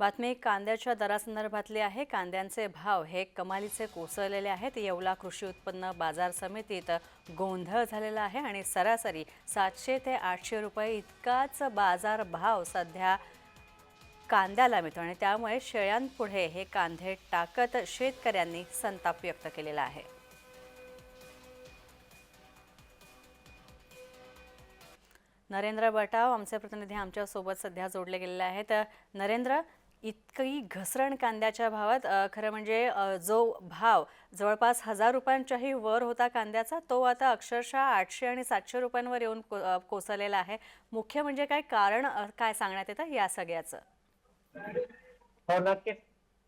बातमी कांद्याच्या दरासंदर्भातली आहे. कांद्यांचे भाव हे कमालीचे कोसळलेले आहेत. येवला कृषी उत्पन्न बाजार समितीत गोंधळ झालेला आहे आणि सरासरी सातशे ते आठशे रुपये इतकाच बाजार भाव सध्या कांद्याला मिळतो आणि त्यामुळे शेळ्यांपुढे हे कांदे टाकत शेतकऱ्यांनी संताप व्यक्त केलेला आहे. नरेंद्र बटाव आमचे प्रतिनिधी आमच्यासोबत सध्या जोडले गेलेले आहेत. नरेंद्र इतकी घसरण कांद्याच्या भावात. खरं म्हणजे जो भाव जवळपास हजार रुपयांच्याही वर होता कांद्याचा तो आता अक्षरशः आठशे आणि सातशे रुपयांवर येऊन को- कोसळलेला आहे. मुख्य म्हणजे काय कारण काय सांगण्यात येतं या सगळ्याचं? हो नक्कीच.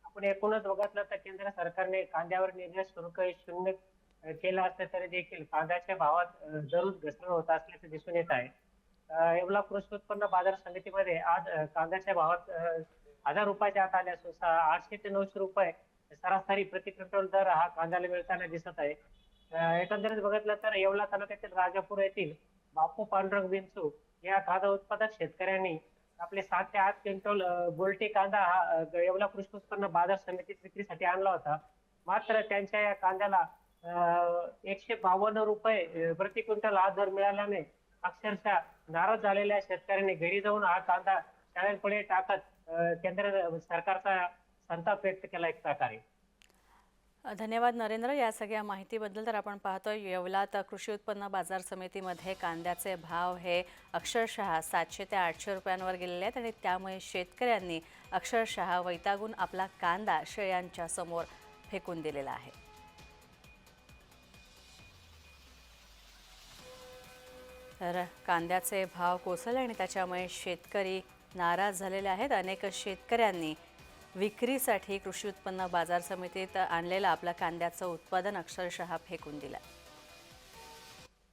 आपण एकूणच बघितलं तर केंद्र सरकारने कांद्यावर निर्णय सुरू काही शून्य केला केलं असलं तरी देखील कांद्याच्या भावात जरूर घसरण होत असल्याचं दिसून येत आहे. एवढा येवला कृषी उत्पन्न बाजार समितीमध्ये आज कांद्याच्या भावात हजार रुपयाच्या आत आले असून आठशे ते नऊशे रुपये सरासरी प्रति क्विंटल दर हा कांद्याला मिळताना दिसत आहे. एकंदरीत बघितलं तर येवला तालुक्यातील राजापूर येथील बापू पांडुरंग बिंचू या कांदा उत्पादक शेतकऱ्यांनी आपले सात ते आठ क्विंटल अ, गोलटी कांदा हा येवला कृषी उत्पन्न बाजार समितीत विक्रीसाठी आणला होता. मात्र त्यांच्या या कांद्याला एकशे बावन्न रुपये प्रति क्विंटल हा दर मिळाल्याने अक्षरशः नाराज झालेल्या शेतकऱ्यांनी घरी जाऊन हा कांदा शाळेपुढे टाकत केंद्र सरकारचा संताप व्यक्त केला एक प्रकारे. धन्यवाद नरेंद्र. या सगळ्या माहितीबद्दल तर आपण पाहतो येवलात कृषी उत्पन्न बाजार समितीमध्ये कांद्याचे भाव हे अक्षरशः सातशे ते आठशे रुपयांवर गेलेले आहेत आणि त्यामुळे शेतकऱ्यांनी अक्षरशः वैतागून आपला कांदा शेळ्यांच्या समोर फेकून दिलेला आहे. तर कांद्याचे भाव कोसळले आणि त्याच्यामुळे शेतकरी नाराज झालेले आहेत. अनेक शेतकऱ्यांनी विक्रीसाठी कृषी उत्पन्न बाजार समितीत आणलेलं आपलं कांद्याचं उत्पादन अक्षरशः फेकून दिलं